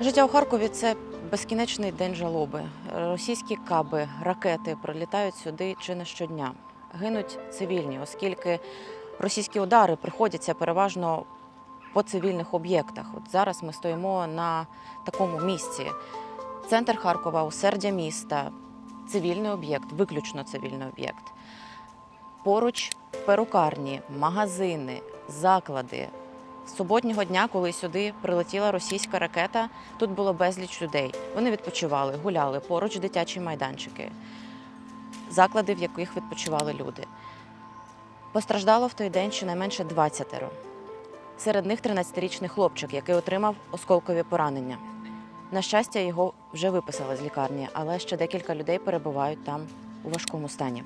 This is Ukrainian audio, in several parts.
Життя у Харкові це безкінечний день жалоби. Російські каби, ракети прилітають сюди чи не щодня. Гинуть цивільні, оскільки російські удари приходяться переважно по цивільних об'єктах. От зараз ми стоїмо на такому місці. Центр Харкова, усердя міста, цивільний об'єкт, виключно цивільний об'єкт. Поруч перукарні, магазини, заклади. Суботнього дня, коли сюди прилетіла російська ракета, тут було безліч людей. Вони відпочивали, гуляли поруч дитячі майданчики, заклади, в яких відпочивали люди. Постраждало в той день щонайменше 20. Серед них 13-річний хлопчик, який отримав осколкові поранення. На щастя, його вже виписали з лікарні, але ще декілька людей перебувають там у важкому стані.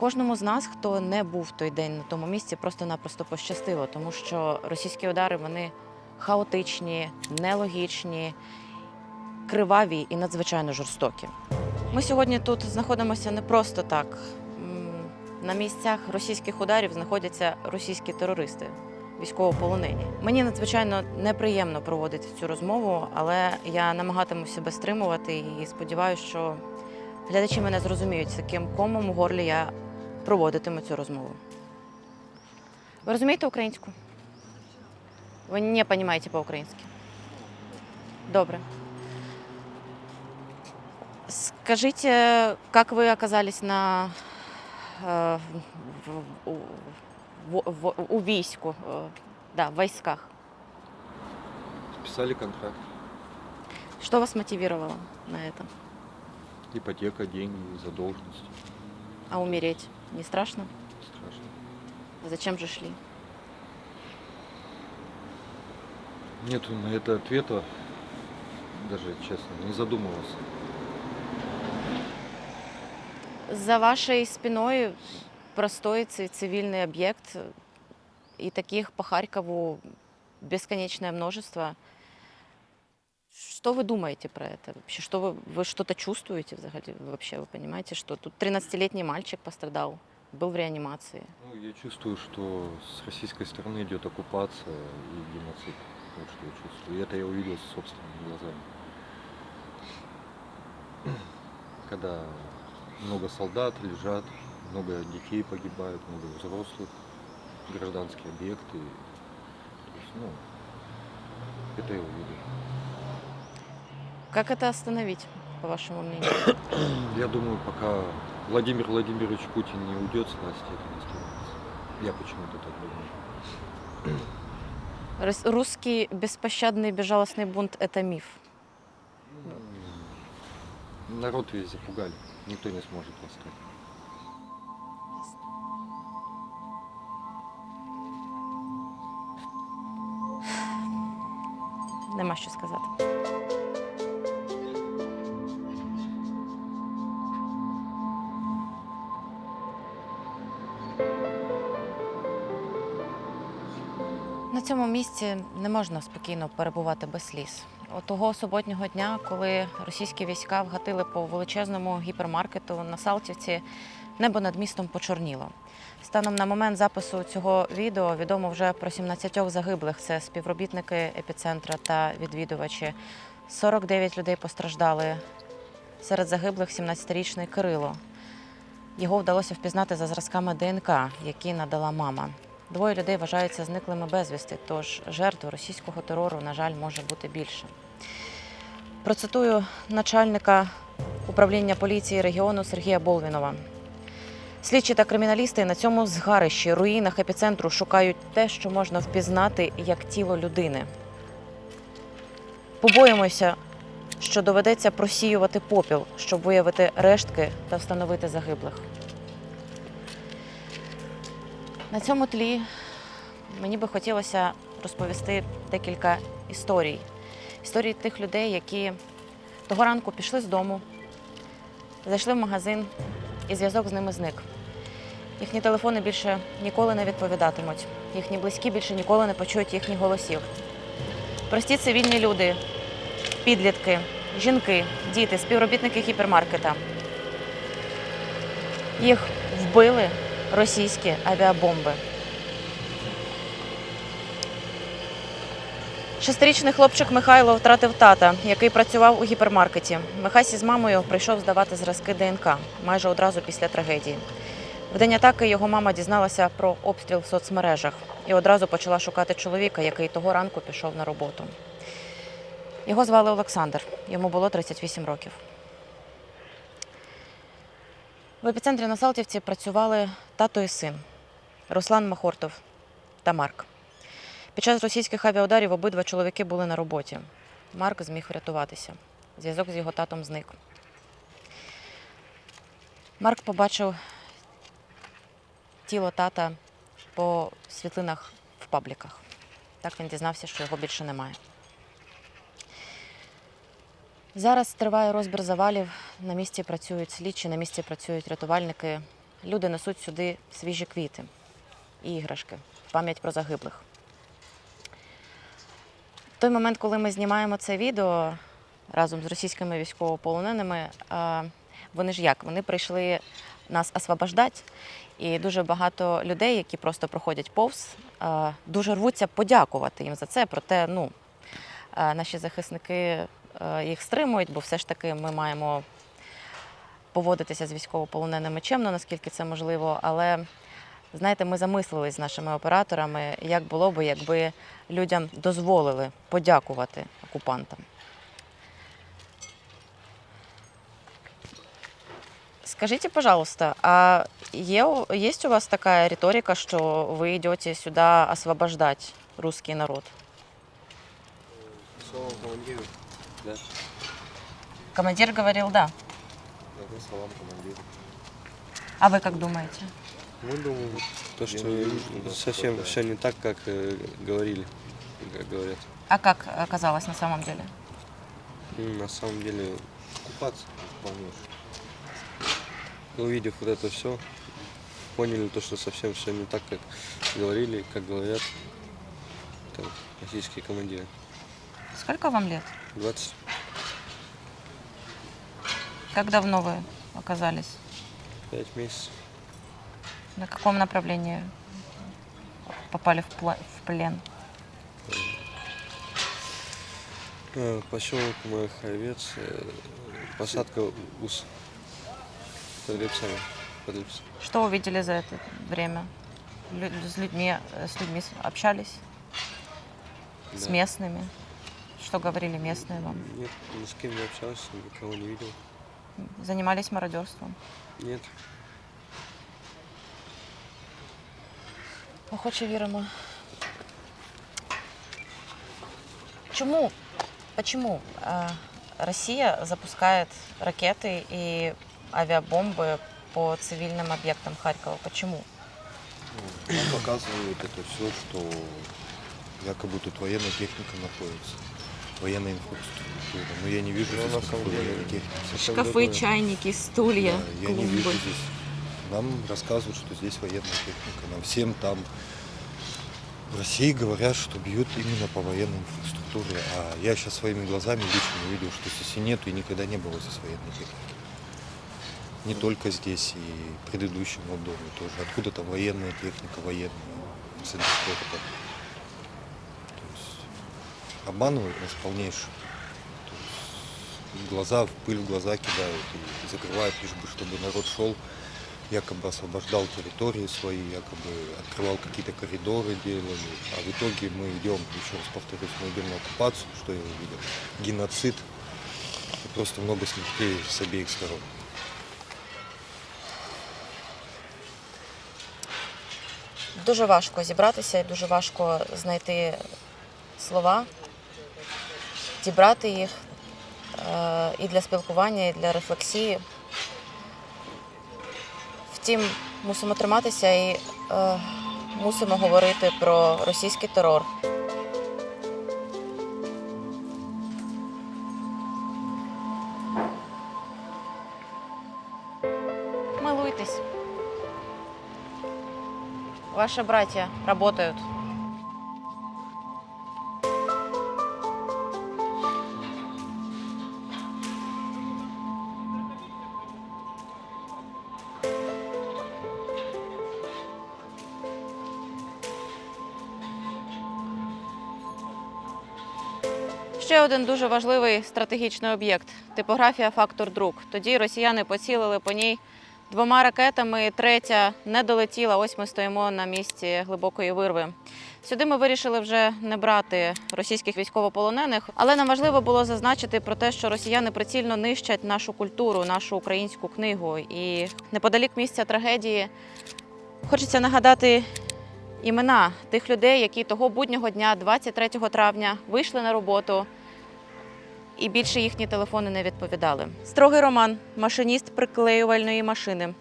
Кожному з нас, хто не був той день на тому місці, просто-напросто пощастило, тому що російські удари вони хаотичні, нелогічні, криваві і надзвичайно жорстокі. Ми сьогодні тут знаходимося не просто так. На місцях російських ударів знаходяться російські терористи, військовополонені. Мені надзвичайно неприємно проводити цю розмову, але я намагатимуся себе стримувати і сподіваюся, що глядачі мене зрозуміють, з яким комом у горлі я проводитиму цю розмову. Ви розумієте українську? Ви не розумієте по-українськи? Добре. Скажите, как вы оказались на э, в- в- в- в- у війську, э, да, в войсках? Писали контракт. Что вас мотивировало на это? Ипотека, деньги, задолженность. А умереть не страшно? Страшно. Зачем же шли? Нету на это ответа. Даже, честно, не задумывался. За вашей спиной простой ци- цивильный объект, и таких по Харькову бесконечное множество. Что вы думаете про это вообще? Что вы, вы что-то чувствуете взагалі? вообще? Вы понимаете, что тут 13-летний мальчик пострадал, был в реанимации? Ну, я чувствую, что с российской стороны идет оккупация и геноцид. Вот что я чувствую. И это я увидел собственными глазами. Когда много солдат лежат, много детей погибают, много взрослых, гражданские объекты. То есть, ну, это я увидел. Как это остановить, по вашему мнению? Я думаю, пока Владимир Владимирович Путин не уйдет с власти, это не остановится. Я почему-то так думаю. Рос- Русский беспощадный безжалостный бунт – это миф. М, Народ весь запугали. Никто не сможет восстать. Нема що сказати. На цьому місці не можна спокійно перебувати без сліз. Того суботнього дня, коли російські війська вгатили по величезному гіпермаркету на Салтівці, небо над містом почорніло. Станом на момент запису цього відео відомо вже про 17 загиблих. Це співробітники епіцентра та відвідувачі. 49 людей постраждали. Серед загиблих 17-річний Кирило. Його вдалося впізнати за зразками ДНК, які надала мама. Двоє людей вважаються зниклими безвісти, тож жертв російського терору, на жаль, може бути більше. Процитую начальника управління поліції регіону Сергія Болвінова. Слідчі та криміналісти на цьому згарищі, руїнах епіцентру шукають те, що можна впізнати як тіло людини. Побоїмося, що доведеться просіювати попіл, щоб виявити рештки та встановити загиблих. На цьому тлі мені би хотілося розповісти декілька історій. Історії тих людей, які того ранку пішли з дому, зайшли в магазин, і зв'язок з ними зник. Їхні телефони більше ніколи не відповідатимуть. Їхні близькі більше ніколи не почують їхніх голосів. Прості цивільні люди, підлітки, жінки, діти, співробітники гіпермаркета. Їх вбили російські авіабомби. Шестирічний хлопчик Михайло втратив тата, який працював у гіпермаркеті. Михасі з мамою прийшов здавати зразки ДНК майже одразу після трагедії. В день атаки його мама дізналася про обстріл в соцмережах і одразу почала шукати чоловіка, який того ранку пішов на роботу. Його звали Олександр, йому було 38 років. В епіцентрі на Салтівці працювали тато і син Руслан Махортов та Марк. Під час російських авіаударів обидва чоловіки були на роботі. Марк зміг врятуватися. Зв'язок з його татом зник. Марк побачив тіло тата по світлинах в пабліках. Так він дізнався, що його більше немає. Зараз триває розбір завалів. На місці працюють слідчі, на місці працюють рятувальники. Люди несуть сюди свіжі квіти і іграшки пам'ять про загиблих. В той момент, коли ми знімаємо це відео разом з російськими військовополоненими, вони ж як? Вони прийшли нас освобождати, і дуже багато людей, які просто проходять повз, дуже рвуться подякувати їм за це. Проте, ну, наші захисники їх стримують, бо все ж таки ми маємо поводитися з військовополоненими чемно, наскільки це можливо. Але знаєте, ми замислились з нашими операторами, як було би, якби людям дозволили подякувати окупантам. Скажите, пожалуйста, а есть у вас такая риторика, что вы идете сюда освобождать русский народ? Да. Командир говорил да. Да, салам командиру. А вы как думаете? Мы думаем, то, что да, совсем все не так, как э, говорили, как говорят. А как оказалось на самом деле? М, На самом деле, Оккупация полнейшая. увидев вот это все, поняли то, что совсем все не так, как говорили, как говорят там, российские командиры. Сколько вам лет? 20. Как давно вы оказались? 5 месяцев. На каком направлении попали в, пла- в плен? Э, Поселок Маховец, э, посадка УС. Под Липцами. Под Липцами. Что увидели за это время? Лю- с людьми, э, с людьми с- общались? С Да. местными? Что говорили местные вам? Нет, ни с кем не общался, никого не видел. Занимались мародерством? Нет. Охоче віримо. Чому? Почему э, Россия запускает ракеты и авиабомбы по цивильным объектам Харькова? Почему? Ну, Нам показывают это все, что якобы тут военная техника находится. Военная инфраструктура. Но я не вижу Ну, здесь никакой военной техники. Шкафы, чайники, стулья, Да, я не вижу здесь. Нам рассказывают, что здесь военная техника. Нам всем там в России говорят, что бьют именно по военной инфраструктуре. А я сейчас своими глазами лично увидел, что здесь и нету, и никогда не было здесь военной техники. Не только здесь, и в предыдущем доме тоже. Откуда там военная техника, военная, в центре. То есть обманывают нас полнейше. То есть глаза в пыль в глаза кидают и закрывают, лишь бы чтобы народ шел, якобы освобождал территории свои, якобы открывал какие-то коридоры, делали. А в итоге мы идем, еще раз повторюсь, мы идем на оккупацию, что я увидел, геноцид и просто много смертей с обеих сторон. Дуже важко зібратися і дуже важко знайти слова, зібрати їх е, і для спілкування, і для рефлексії. Втім, мусимо триматися і е, мусимо говорити про російський терор. Милуйтесь. Ваши братья работают. Ще один дуже важливий стратегічний об'єкт типографія Фактор Друк. Тоді росіяни поцілили по ній двома ракетами. Третя не долетіла. Ось ми стоїмо на місці глибокої вирви. Сюди ми вирішили вже не брати російських військовополонених, але нам важливо було зазначити про те, що росіяни прицільно нищать нашу культуру, нашу українську книгу. І неподалік місця трагедії хочеться нагадати імена тих людей, які того буднього дня, 23 травня, вийшли на роботу. І більше їхні телефони не відповідали. Строгий Роман, машиніст приклеювальної машини.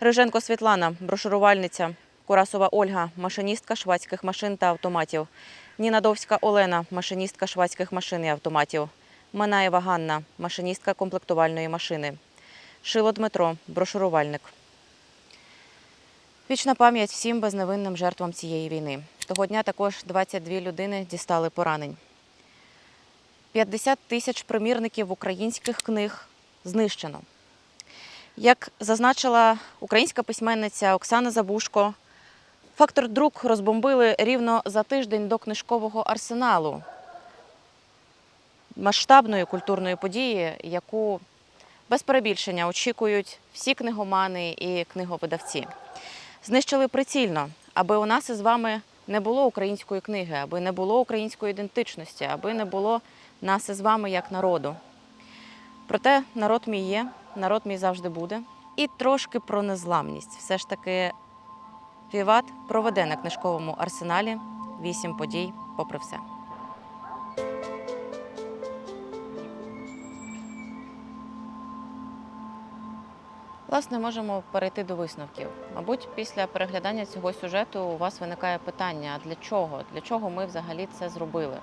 Риженко Світлана, брошурувальниця. Курасова Ольга, машиністка швадських машин та автоматів. Нінадовська Олена, машиністка швадських машин і автоматів. Манаєва Ганна, машиністка комплектувальної машини. Шило Дмитро, брошурувальник. Вічна пам'ять всім безневинним жертвам цієї війни. Того дня також 22 людини дістали поранень. 50 тисяч примірників українських книг знищено. Як зазначила українська письменниця Оксана Забушко, фактор друк розбомбили рівно за тиждень до книжкового арсеналу масштабної культурної події, яку без перебільшення очікують всі книгомани і книговидавці. Знищили прицільно, аби у нас із вами не було української книги, аби не було української ідентичності, аби не було нас із вами як народу. Проте народ мій є, народ мій завжди буде. І трошки про незламність. Все ж таки, Віват проведе на книжковому арсеналі вісім подій, попри все. Власне, можемо перейти до висновків. Мабуть, після переглядання цього сюжету у вас виникає питання: а для чого? Для чого ми взагалі це зробили?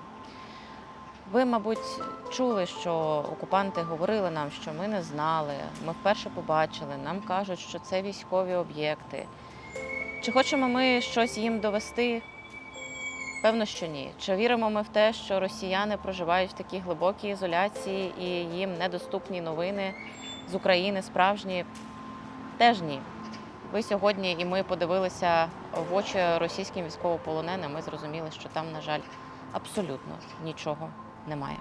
Ви, мабуть, чули, що окупанти говорили нам, що ми не знали, ми вперше побачили, нам кажуть, що це військові об'єкти. Чи хочемо ми щось їм довести? Певно, що ні. Чи віримо ми в те, що росіяни проживають в такій глибокій ізоляції і їм недоступні новини з України справжні? Теж ні. Ви сьогодні і ми подивилися в очі російським військовополоненим. Ми зрозуміли, що там, на жаль, абсолютно нічого немає.